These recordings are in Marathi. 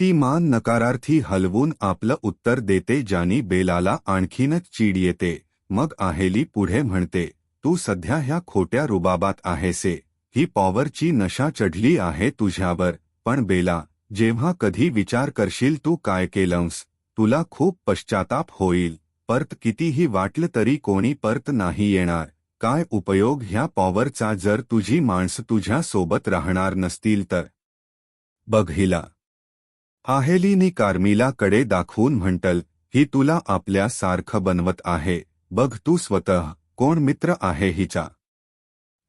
ती मान नकारार्थी हलवून आपलं उत्तर देते ज्यानी बेलाला आणखीनच चीड येते. मग आहेली पुढे म्हणते तू सध्या ह्या खोट्या रुबाबात आहेसे. ही पॉवरची नशा चढली आहे तुझ्यावर. पण बेला जेव्हा कधी विचार करशील तू काय केलंस? तुला खूप पश्चाताप होईल. परत कितीही वाटलं तरी कोणी परत नाही येणार. काय उपयोग ह्या पॉवरचा जर तुझी माणसं तुझ्या सोबत राहणार नसतील तर? बघ हिला आहेलीनी कार्मिलाकडे दाखवून म्हणटल ही तुला आपल्या सारखं बनवत आहे. बघ तू स्वतः कोण मित्र आहे हिचा.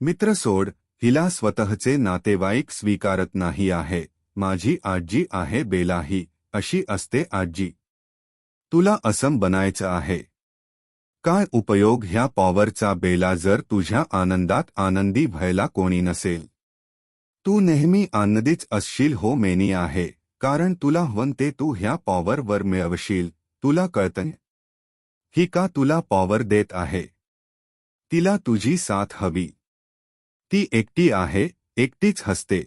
मित्र सोड हिला स्वतःचे नातेवाईक स्वीकारत नाही आहे. माझी आजी आहे बेलाही अशी असते आजी. तुला असम बनायचं आहे. काय उपयोग ह्या पॉवरचा बेला जर तुझ्या आनंदात आनंदी व्हायला कोणी नसेल. तू नेहमी आनंदीच असशील हो मेनी आहे. कारण तुला हवं ते तू ह्या पॉवरवर मिळवशील तुला कळतंय. ही का तुला पॉवर देत आहे? तिला तुझी साथ हवी. ती एकटी आहे एकटीच हसते.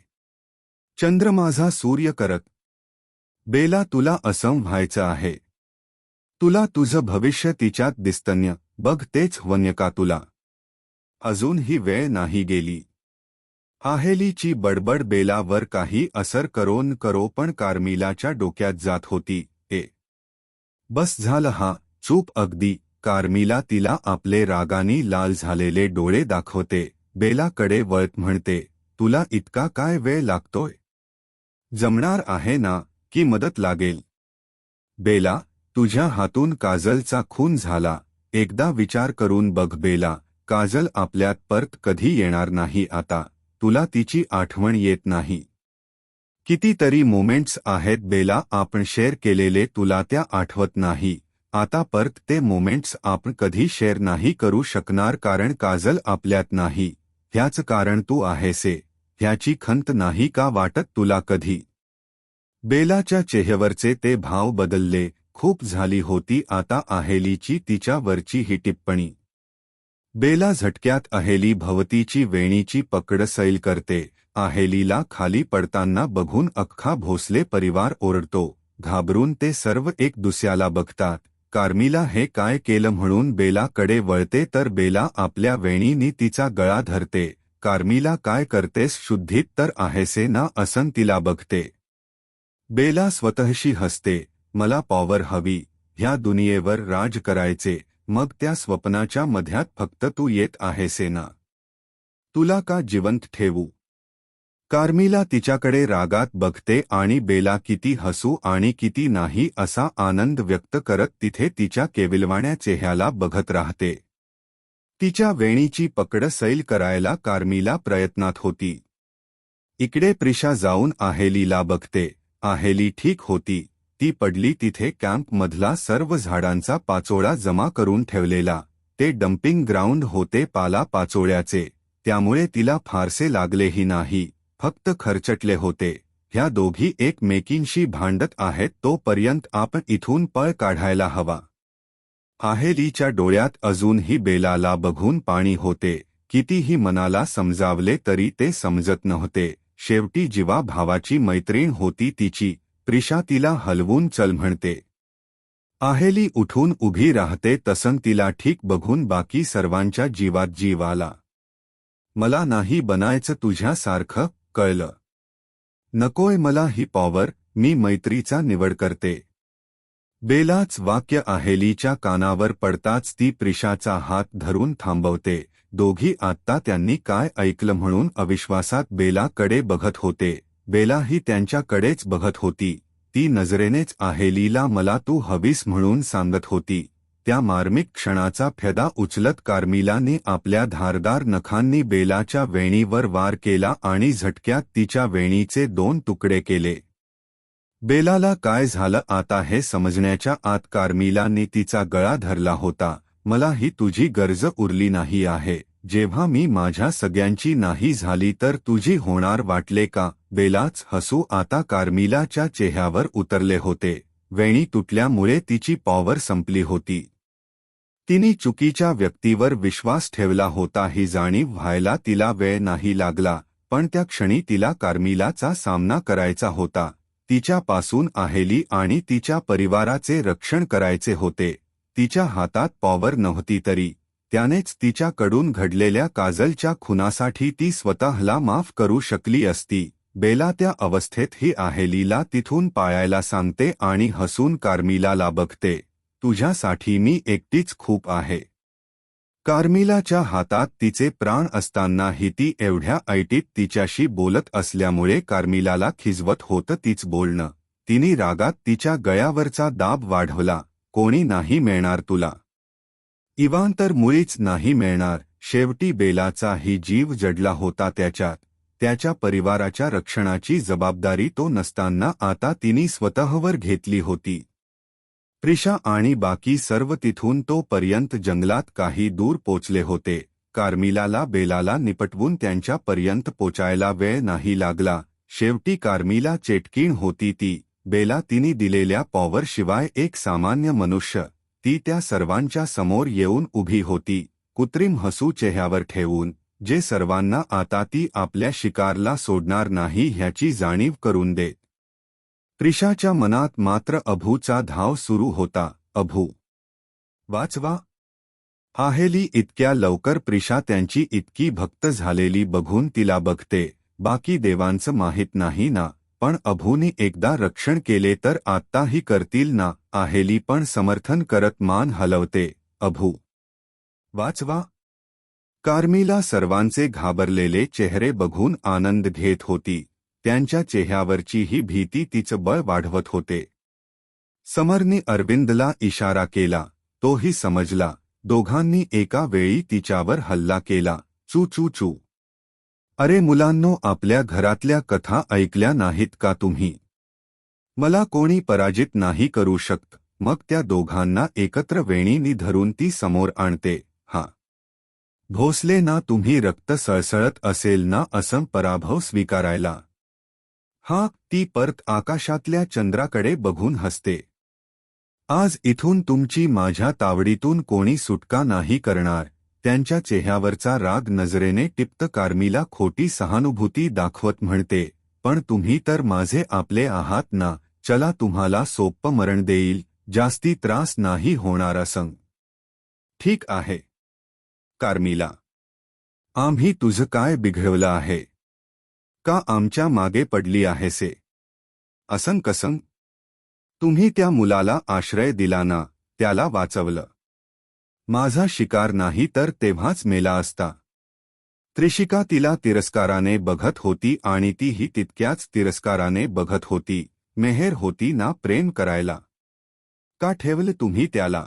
चंद्र माझा सूर्य करत. बेला तुला असं व्हायचं आहे. तुला तुझं भविष्य तिच्यात दिसतन्य बघ तेच वन्य का तुला. अजून ही वेळ नाही गेली. आहेलीची बडबड बेलावर काही असर करोन करो पण कार्मिलाच्या डोक्यात जात होती. ए. बस झालं हा. चूप अगदी. कार्मिला तिला आपले रागानी लाल झालेले डोळे दाखवते. बेलाकडे वळत म्हणते तुला इतका काय वेळ लागतोय? जमणार आहे ना? की मदत लागेल? बेला तुझ्या हातून काजलचा खून झाला. एकदा विचार करून बघ बेला. काजल आपल्यात परत कधी येणार नाही आता. तुला तिची आठवण येत नाही. कितीतरी मोमेंट्स आहेत बेला आपण शेअर केलेले तुला त्या आठवत नाही. आता परत ते मोमेंट्स आपण कधी शेअर नाही करू शकणार कारण काजल आपल्यात नाही. ह्याच कारण तू आहेसे. ह्याची खंत नाही का वाटत तुला कधी? बेलाच्या चेहऱ्यावरचे ते भाव बदलले. खूप झाली होती आता आहेलीची तिच्यावरची ही टिप्पणी. बेला झटक्यात अहेली भवतीची वेणीची पकड सैल करते. आहेलीला खाली पडताना बघून अख्खा भोसले परिवार ओरडतो. घाबरून ते सर्व एक दुसऱ्याला बघतात. कार्मिला हे काय केलं म्हणून बेलाकडे वळते तर बेला आपल्या वेणीनी तिचा गळा धरते. कार्मिला काय करतेस शुद्धीत तर आहेसे ना असन तिला बघते. बेला स्वतःशी हसते. मला पॉवर हवी. ह्या दुनियेवर राज करायचे. मग त्या स्वप्नाच्या मध्यात फक्त तू येत आहेसे ना तुला का जिवंत ठेवू? कार्मिला तिच्याकडे रागात बघते आणि बेला किती हसू आणि किती नाही असा आनंद व्यक्त करत तिथे तिच्या केविलवाण्या चेह्याला बघत राहते. तिच्या वेणीची पकड सैल करायला कार्मिला प्रयत्नात होती. इकडे प्रिशा जाऊन आहेलीला बघते आहेली ठीक होती. ती पडली तिथे कॅम्पमधला सर्व झाडांचा पाचोळा जमा करून ठेवलेला. ते डम्पिंग ग्राउंड होते पाला पाचोळ्याचे. त्यामुळे तिला फारसे लागलेही नाही. फक्त खर्चटले होते. ह्या दोघी एकमेकींशी भांडत आहेत तोपर्यंत आपण इथून पळ काढायला हवा. आहेलीच्या डोळ्यात अजूनही बेलाला बघून पाणी होते. कितीही मनाला समजावले तरी ते समजत नव्हते. शेवटी जीवा भावाची मैत्रीण होती तिची. प्रिशा तिला हलवून चल म्हणते. आहेली उठून उभी राहते तसन तिला ठीक बघून बाकी सर्वांच्या जीवात जीव आला मला नाही बनायचं तुझ्यासारखं कळलं. नकोय मला ही पॉवर मी मैत्रीचा निवड करते. बेलाच वाक्य आहेलीच्या कानावर पडताच ती प्रिशाचा हात धरून थांबवते. दोघी आत्ता त्यांनी काय ऐकलं म्हणून अविश्वासात बेलाकडे बघत होते. बेला ही त्यांच्याकडेच बघत होती. ती नजरेनेच आहेलीला मला तू हवीस म्हणून सांगत होती. त्या मार्मिक क्षणाचा फेदा उचलत कार्मिलाने आपल्या धारदार नखांनी बेलाच्या वेणीवर वार केला आणि झटक्यात तिच्या वेणीचे दोन तुकडे केले. बेलाला काय झालं आता हे समजण्याच्या आत कार्मिलाने तिचा गळा धरला होता. मला ही तुझी गरज उरली नाही आहे. जेव्हा मी माझ्या सगळ्यांची नाही झाली तर तुझी होणार वाटले का? बेलाच हसू आता कार्मिलाच्या चेहऱ्यावर उतरले होते. वेणी तुटल्यामुळे तिची पॉवर संपली होती. तिने चुकीच्या व्यक्तीवर विश्वास ठेवला होता ही जाणीव व्हायला तिला वेळ नाही लागला पण त्या क्षणी तिला कार्मिलाचा सामना करायचा होता. तिच्यापासून आहेली आणि तिच्या परिवाराचे रक्षण करायचे होते. तिच्या हातात पॉवर नव्हती तरी. त्यानेच तिच्याकडून घडलेल्या काजलच्या खुनासाठी ती स्वतःला माफ करू शकली असती. बेला त्या अवस्थेत ही आहेलीला तिथून पाळायला सांगते आणि हसून कार्मिलाला बघते तुझ्यासाठी मी एकटीच खूप आहे. कार्मिलाच्या हातात तिचे प्राण असतानाही ती एवढ्या ऐटीत तिच्याशी बोलत असल्यामुळे कार्मिलाला खिजवत होतं तीच बोलणं. तिने रागात तिच्या गळ्यावरचा दाब वाढवला. कोणी नाही मिळणार तुला. इवान तर मुळीच नाही मिळणार. शेवटी बेलाचा ही जीव जडला होता त्याच्यात. त्याच्या परिवाराच्या रक्षणाची जबाबदारी तो नसताना आता तिने स्वतःवर घेतली होती. प्रिशा आणि बाकी सर्व तिथून तोपर्यंत जंगलात काही दूर पोचले होते. कार्मिलाला बेलाला निपटवून त्यांच्यापर्यंत पोचायला वेळ नाही लागला. शेवटी कार्मिला चेटकीण होती ती. बेला तिने दिलेल्या पॉवरशिवाय एक सामान्य मनुष्य. ती त्या सर्वांच्या समोर येऊन उभी होती. कृत्रिम हसू चेहऱ्यावर ठेवून जे सर्वांना आता ती आपल्या शिकारला सोडणार नाही ह्याची जाणीव करून देत त्रिशाच्या मनात मात्र अभूचा धाव सुरू होता. अभू वाचवा. आहेली इतक्या लवकर प्रिशा त्यांची इतकी भक्त झालेली बघून तिला बघते. बाकी देवांचं माहीत नाही ना. पण अभूने एकदा रक्षण केले तर आत्ताही करतील ना, आहेली पण समर्थन करत मान हलवते, अभू. वाचवा. कार्मिला सर्वांचे घाबरलेले चेहरे बघून आनंद घेत होती. त्यांच्या चेहऱ्यावरची ही भीती तिचं बळ वाढवत होते. समरने अरविंदला इशारा केला. तोही समजला. दोघांनी एका वेळी तिच्यावर हल्ला केला. चू चू चू. अरे मुलांनो आपल्या घरातल्या कथा ऐकल्या नाहीत का तुम्ही? मला कोणी पराजित नाही करू शकत. मग त्या दोघांना एकत्र वेणीनी धरून ती समोर आणते. हा. भोसले ना तुम्ही रक्त सळसळत असेल ना असं पराभव स्वीकारायला. हा ती परत आकाशातल्या चंद्राकडे बघून हसते. आज इथून तुमची माझ्या तावडीतून कोणी सुटका नाही करणार. त्यांच्या चेहऱ्यावरचा राग नजरेने टिप्त कार्मीला खोटी सहानुभूती दाखवत म्हणते पण तुम्ही तर माझे आपले आहात ना चला तुम्हाला सोप्प मरण देईल जास्ती त्रास नाही होणार संग. ठीक आहे. कार्मिला आम्ही तुझं काय बिघडवलं आहे? का आमच्या मागे पडली आहेसे असं कसं तुम्ही त्या मुलाला आश्रय दिला ना त्याला वाचवलं. माझा शिकार नाही तर तेव्हाच मेला असता. त्रिशिका तिला तिरस्काराने बघत होती आणि तीही तितक्याच तिरस्काराने बघत होती. मेहेर होती ना प्रेम करायला. का ठेवल तुम्ही त्याला?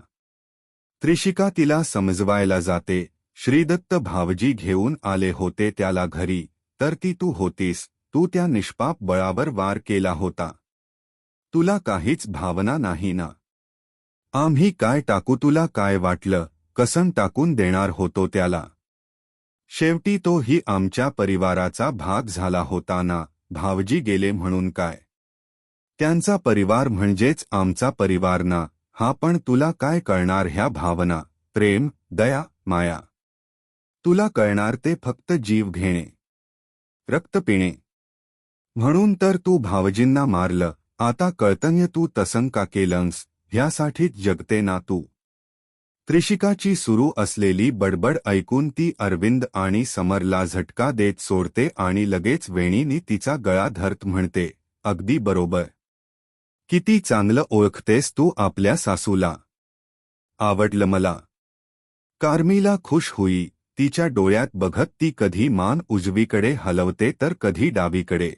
त्रिशिका तिला समजवायला जाते. श्रीदत्त भावजी घेऊन आले होते त्याला घरी. तर ती तू होतीस. तू त्या निष्पाप बळावर वार केला होता. तुला काहीच भावना नाही ना. आम्ही काय टाकू? तुला काय वाटलं? कसन टाकून देणार होतो त्याला? शेवटी तो ही आमच्या परिवाराचा भाग झाला होता ना भावजी गेले म्हणून काय? त्यांचा परिवार म्हणजेच आमचा परिवार ना हा पण तुला काय कळणार ह्या भावना प्रेम दया माया? तुला कळणार ते फक्त जीव घेणे. रक्त पिणे. म्हणून तर तू भावजींना मारलं आता कळतन्य तू तसं का केलंस ह्यासाठीच जगते ना तू. त्रिशिकाची सुरू असलेली बडबड ऐकून ती अरविंद आणि समरला झटका देत सोडते आणि लगेच वेणीनी तिचा गळा धरत म्हणते अगदी बरोबर. किती चांगलं ओळखतेस तू आपल्या सासूला. आवडलं मला. कार्मीला खुश होई. तिच्या डोळ्यात बघत ती कधी मान उजवीकडे हलवते तर कधी डावीकडे.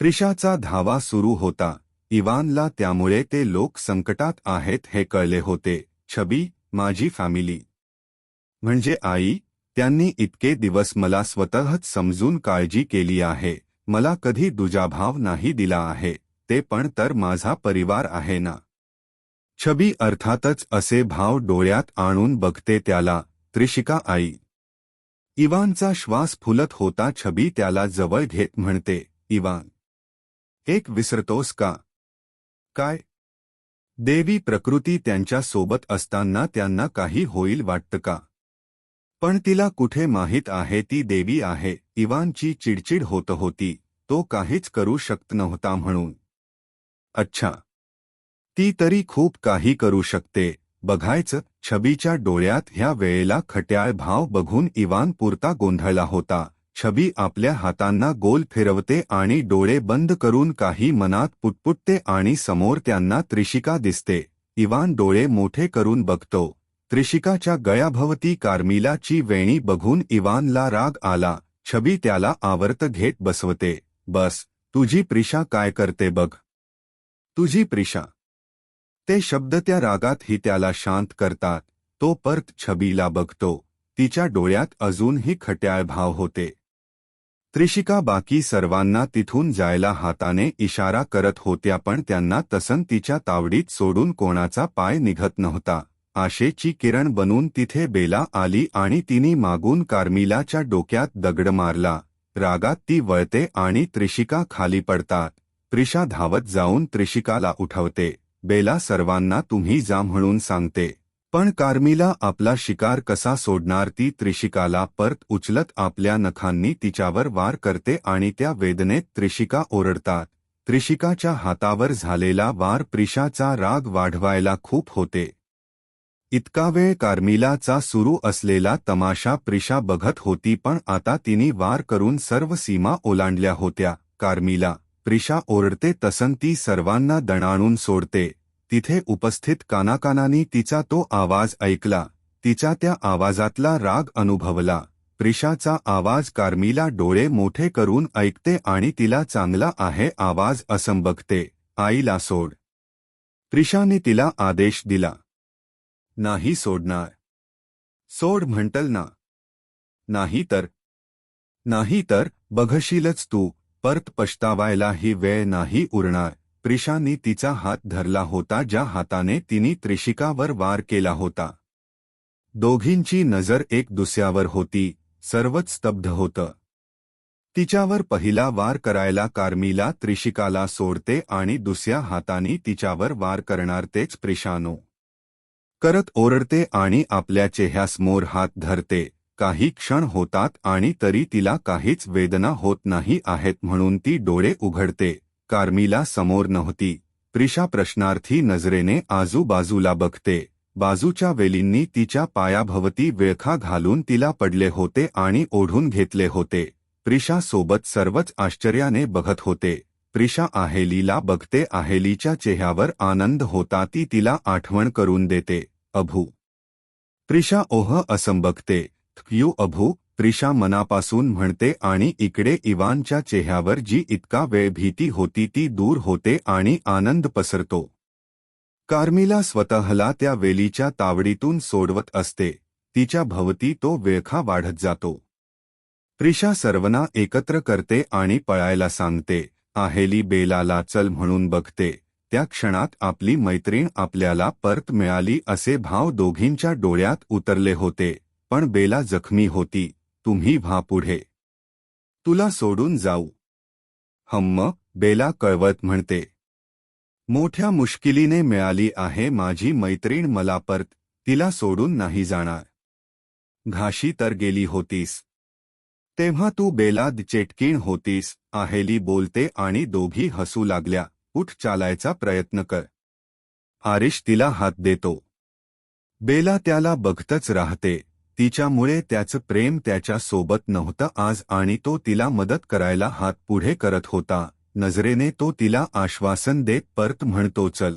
त्रिशाचा धावा सुरू होता. इवानला त्यामुळे ते लोक संकटात आहेत हे कळले होते. छबी माझी फॅमिली म्हणजे आई त्यांनी इतके दिवस मला स्वतःच समजून काळजी केली आहे. मला कधी दुजाभाव नाही दिला आहे. ते पण तर माझा परिवार आहे ना. छबी अर्थातच असे भाव डोळ्यात आणून बघते त्याला त्रिशिका आई. इवानचा श्वास फुलत होता छबी त्याला जवळ घेत म्हणते इवान एक विसरतोस का? काय देवी प्रकृती त्यांच्यासोबत असताना त्यांना काही होईल वाटतं का? पण तिला कुठे माहीत आहे ती देवी आहे. इवानची चिडचिड होत होती. तो काहीच करू शकत नव्हता म्हणून. अच्छा. ती तरी खूप काही करू शकते. बघायचं छबीच्या डोळ्यात ह्या वेळेला खट्याळ भाव बघून इवान पुरता गोंधळला होता. छबी आपल्या हातांना गोल फिरवते आणि डोळे बंद करून काही मनात पुटपुटते आणि समोर त्यांना त्रिशिका दिसते. इवान डोळे मोठे करून बघतो. त्रिशिकाच्या गळ्याभवती कार्मिलाची वेणी बघून इवानला राग आला. छबी त्याला आवर्त घेत बसवते. बस तुझी प्रिशा काय करते बघ. तुझी प्रिशा. ते शब्द त्या रागातही त्याला शांत करतात. तो परत छबीला बघतो. तिच्या डोळ्यात अजूनही खट्याळ भाव होते. त्रिशिका बाकी सर्वांना तिथून जायला हाताने इशारा करत होत्या पण त्यांना तसंतीच्या तावडीत सोडून कोणाचा पाय निघत नव्हता. आशेची किरण बनून तिथे बेला आली आणि तिने मागून कार्मिलाच्या डोक्यात दगड मारला. रागात ती वळते आणि त्रिशिका खाली पडतात. त्रिशा धावत जाऊन त्रिशिकाला उठवते. बेला सर्वांना तुम्ही जा म्हणून सांगते. पण कार्मिला आपला शिकार कसा सोडणार ती त्रिशिकाला परत उचलत आपल्या नखांनी तिच्यावर वार करते आणि त्या वेदनेत त्रिशिका ओरडतात. त्रिशिकाच्या हातावर झालेला वार प्रिशाचा राग वाढवायला खूप होते. इतका वेळ कार्मिलाचा सुरू असलेला तमाशा प्रिशा बघत होती पण आता तिने वार करून सर्व सीमा ओलांडल्या होत्या. कार्मिला प्रिशा ओरडते तसं ती सर्वांना दणाणून सोडते. तिथे उपस्थित कानाकानानी तिचा तो आवाज ऐकला. तिच्या त्या आवाजातला राग अनुभवला. प्रिशाचा आवाज कार्मीला डोळे मोठे करून ऐकते आणि तिला चांगला आहे आवाज असं बघते आईला सोड. प्रिशाने तिला आदेश दिला. नाही सोडणार. सोड म्हणतल ना. नाही तर. नाही तर बघशीलच तू. परत पश्तावायला ही वेळ नाही उरणार. प्रिशाने तिचा हात धरला होता ज्या हाताने तिने त्रिशिकावर वार केला होता. दोघींची नजर एक दुसऱ्यावर होती सर्वच स्तब्ध होतं. तिच्यावर पहिला वार करायला कार्मीला त्रिशिकाला सोडते आणि दुसऱ्या हाताने तिच्यावर वार करणार तेच प्रिशानो करत ओरडते आणि आपल्या चेह्यासमोर हात धरते काही क्षण होतात आणि तरी तिला काहीच वेदना होत नाही आहेत म्हणून ती डोळे उघडते. कार्मिला समोर नव्हती. प्रिशा प्रश्नार्थी नजरेने आजूबाजूला बघते. बाजूच्या वेलींनी तिच्या पायाभवती वेळखा घालून तिला पडले होते आणि ओढून घेतले होते. प्रिशा सोबत सर्वच आश्चर्याने बघत होते. प्रिशा आहेलीला बघते आहेलीच्या चेहऱ्यावर आनंद होता ती तिला आठवण करून देते. अभू. प्रिशा ओह असं बघते यू अभू. त्रिशा मनापासून म्हणते आणि इकडे इवानच्या चेहऱ्यावर जी इतका वेळ भीती होती ती दूर होते आणि आनंद पसरतो. कार्मिला स्वतःला त्या वेलीच्या तावडीतून सोडवत असते. तिच्या भवती तो वेळखा वाढत जातो. त्रिशा सर्वना एकत्र करते आणि पळायला सांगते आहेली बेलाला चल म्हणून बघते. त्या क्षणात आपली मैत्रीण आपल्याला परत मिळाली असे भाव दोघींच्या डोळ्यात उतरले होते पण बेला जखमी होती. तुम्ही व्हा पुढे. तुला सोडून जाऊ. हम्म बेला कळवत म्हणते. मोठ्या मुश्किलीने मिळाली आहे माझी मैत्रीण मला परत तिला सोडून नाही जाणार. घाशी तर गेली होतीस. तेव्हा तू बेलाद चेटकीण होतीस आहेली बोलते आणि दोघी हसू लागल्या उठ चालायचा प्रयत्न कर. आरिश तिला हात देतो. बेला त्याला बघतच राहते. तिच्यामुळे त्याचं प्रेम त्याच्या सोबत नव्हतं आज आणि तो तिला मदत करायला हात पुढे करत होता. नजरेने तो तिला आश्वासन देत परत म्हणतो चल.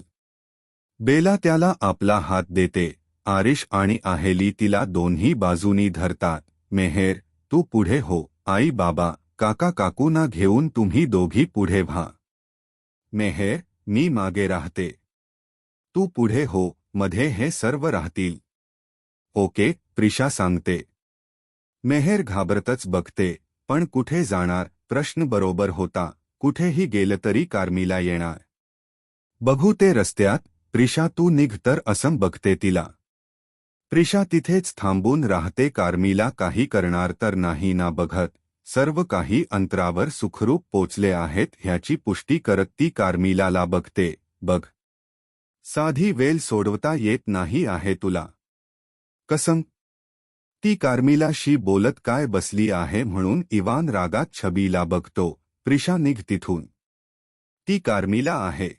बेला त्याला आपला हात देते. आरिश आणि आहेली तिला दोन्ही बाजूनी धरतात. मेहेर तू पुढे हो. आई बाबा काका काकूना घेऊन तुम्ही दोघी पुढे व्हा. मेहेर मी मागे राहते. तू पुढे हो. मध्ये हे सर्व राहतील. ओके प्रिशा सांगते. मेहेर घाबरतच बघते पण कुठे जाणार? प्रश्न बरोबर होता. कुठेही गेलं तरी कार्मीला येणार. बघू ते रस्त्यात प्रिशा तू निघ तर असं बघते तिला. प्रिशा तिथेच थांबून राहते कार्मीला काही करणार तर नाही ना बघत. सर्व काही अंतरावर सुखरूप पोचले आहेत ह्याची पुष्टी करत ती कार्मीलाला बघते. बघ. साधी वेल सोडवता येत नाही आहे तुला. कसंग ती कार्मिलाशी बोलत काय बसली आहे म्हणून इवान रागात छबीला बघतो. प्रिशा निघ तिथून. ती कार्मिला आहे.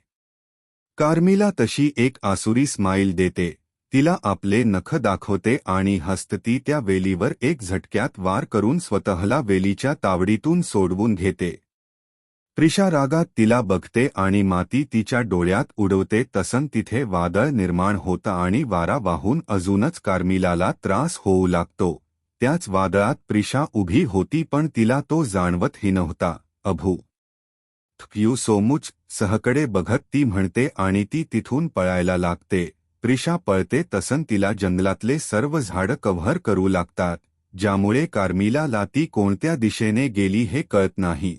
कार्मिला तशी एक आसुरी स्माईल देते. तिला आपले नख दाखवते आणि हस्तती त्या वेलीवर एक झटक्यात वार करून स्वतःला वेलीच्या तावडीतून सोडवून घेते. प्रिशा रागात तिला बघते आणि माती तिच्या डोळ्यात उडवते तसं तिथे वादळ निर्माण होतं आणि वारा वाहून अजूनच कार्मिलाला त्रास होऊ लागतो. त्याच वादळात प्रिशा उभी होती पण तिला तो जाणवतही नव्हता. अभू. यू सोमुच सहकडे बघत ती म्हणते आणि ती तिथून पळायला लागते. प्रिशा पळते तसं तिला जंगलातले सर्व झाडं कव्हर करू लागतात ज्यामुळे कार्मिलाला ती कोणत्या दिशेने गेली हे कळत नाही.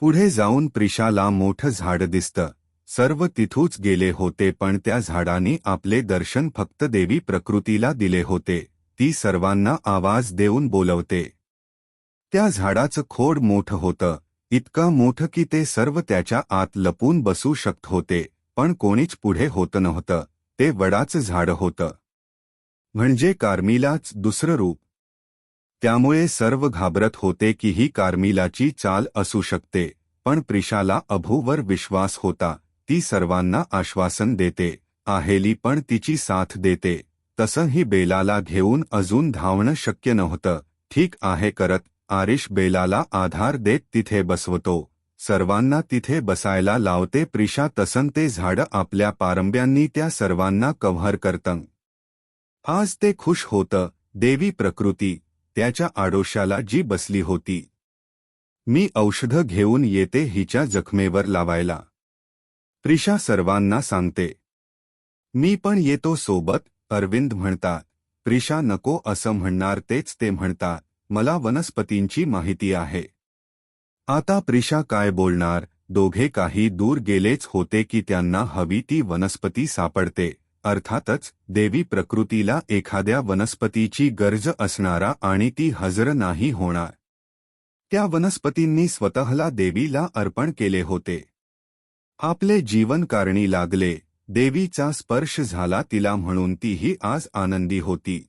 पुढे जाऊन प्रिशाला मोठं झाड दिसतं. सर्व तिथूच गेले होते पण त्या झाडाने आपले दर्शन फक्त देवी प्रकृतीला दिले होते. ती सर्वांना आवाज देऊन बोलवते. त्या झाडाचं खोड मोठं होतं. इतकं मोठं की ते सर्व त्याच्या आत लपून बसू शकत होते पण कोणीच पुढे होत नव्हतं. ते वडाचं झाड होतं. म्हणजे कार्मिलाच दुसरं रूप. त्यामुळे सर्व घाबरत होते की ही कार्मिलाची चाल असू शकते. पण प्रिशाला अभूवर विश्वास होता. ती सर्वांना आश्वासन देते. आहेली पण तिची साथ देते. तसं ही बेलाला घेऊन अजून धावणं शक्य नव्हतं. ठीक आहे करत, आरिश बेलाला आधार देत तिथे बसवतो. सर्वांना तिथे बसायला लावते प्रिशा तसन ते झाडं आपल्या पारंब्यांनी त्या सर्वांना कव्हर करतं. आज ते खुश होतं. देवी प्रकृती त्याच्या आडोशाला जी बसली होती. मी औषधं घेऊन येते हिच्या जखमेवर लावायला. प्रिशा सर्वांना सांगते. मी पण येतो सोबत अरविंद म्हणतात प्रिशा नको असं म्हणणार तेच ते म्हणतात मला वनस्पतींची माहिती आहे. आता प्रिशा काय बोलणार? दोघे काही दूर गेलेच होते की त्यांना हवी ती वनस्पती सापडते. अर्थातच देवी प्रकृतीला एखाद्या वनस्पतीची गरज असणारा आणि ती हजर नाही होणार. त्या वनस्पतींनी स्वतःला देवीला अर्पण केले होते. आपले जीवन कारणी लागले देवीचा स्पर्श झाला तिला म्हणून तीही आज आनंदी होती.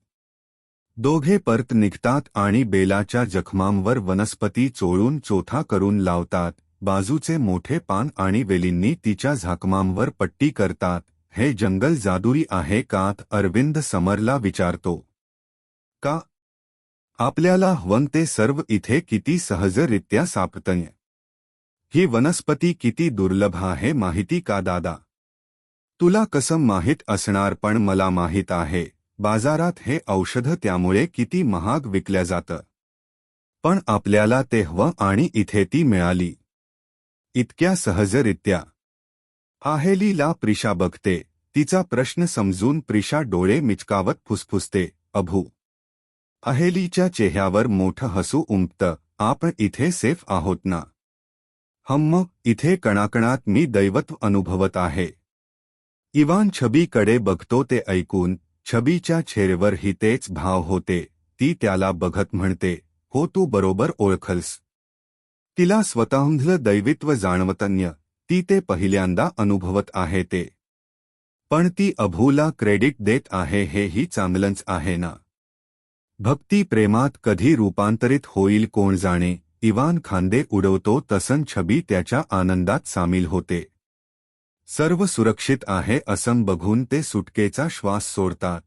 दोघे परत निघतात आणि बेलाच्या जखमांवर वनस्पती चोळून चोथा करून लावतात बाजूचे मोठे पान आणि वेलींनी तिच्या झाकमांवर पट्टी करतात हे जंगल जादुरी आहे कात, अरविंद समरला विचारतो. का? आपल्याला हवं ते सर्व इथे किती सहजरित्या सापतय ही वनस्पती किती दुर्लभ आहे माहिती का दादा? तुला कसं माहीत असणार पण मला माहीत आहे. बाजारात हे औषध त्यामुळे किती महाग विकल्या जातं. पण आपल्याला ते हवं आणि इथे ती मिळाली. इतक्या सहजरित्या. आहेलीला प्रिशा बघते. तिचा प्रश्न समजून प्रिशा डोळे मिचकावत फुसफुसते. अभू. अहेलीच्या चेहऱ्यावर मोठं हसू उमटतं. आपण इथे सेफ आहोत ना? हम्म इथे कणाकणात मी दैवत्व अनुभवत आहे. इवान छबीकडे बघतो ते ऐकून. छबीच्या चेहऱ्यावरही तेच भाव होते. ती त्याला बघत म्हणते हो तू बरोबर ओळखलस. तिला स्वतःधलं दैवित्व जाणवतन्य. ती ते पहिल्यांदा अनुभवत आहे ते. पण ती अभूला क्रेडिट देत आहे हेही चांगलंच आहे ना. भक्ती प्रेमात कधी रूपांतरित होईल कोण जाणे इवान खांदे उडवतो तसन छबी त्याच्या आनंदात सामील होते. सर्व सुरक्षित आहे असं बघून ते सुटकेचा श्वास सोडतात.